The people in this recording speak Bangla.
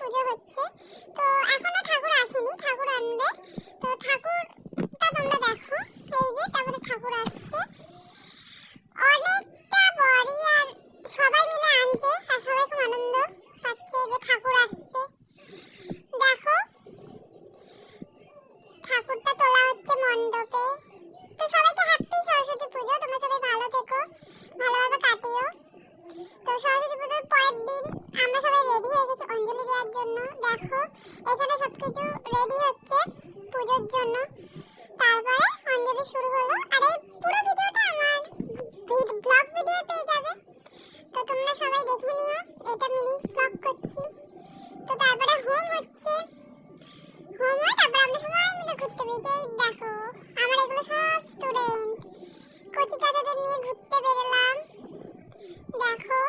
পুজো হচ্ছে। তো এখনও ঠাকুর আসেনি, ঠাকুর আনবে। তো ঠাকুরটা তোমরা দেখো। এই যে তারপরে ঠাকুর আসছে। অনেকটা বড়ি আর সবাই মিলে আনছে আর সবাই খুব আনন্দ পাচ্ছে যে ঠাকুর আসছে। দেখো, ঠাকুরটা তোলা হচ্ছে মণ্ডপে। তো সবাইকে হ্যাপি সরস্বতী পুজো। তোমরা সবাই ভালো থেকো, ভালোভাবে কাটিও। তো সরস্বতী পুজোর পরের দিন আমরা সবাই দেখো এখানে সবকিছু রেডি হচ্ছে পুজোর জন্য। তারপরে অঞ্জলি শুরু হলো। আর এই পুরো ভিডিওটা আমার ব্লগ ভিডিও পেয়ে যাবে। তো তোমরা সবাই দেখে নিও, এটা মিনি ব্লগ করছি। তো তারপরে হোম হচ্ছে। হোম হয়, তারপরে আমরা সবাই মিলে ঘুরতে বেরিয়ে দেখো, আমার এগুলো সব স্টুডেন্ট নিয়ে ঘুরতে বেরোলাম। দেখো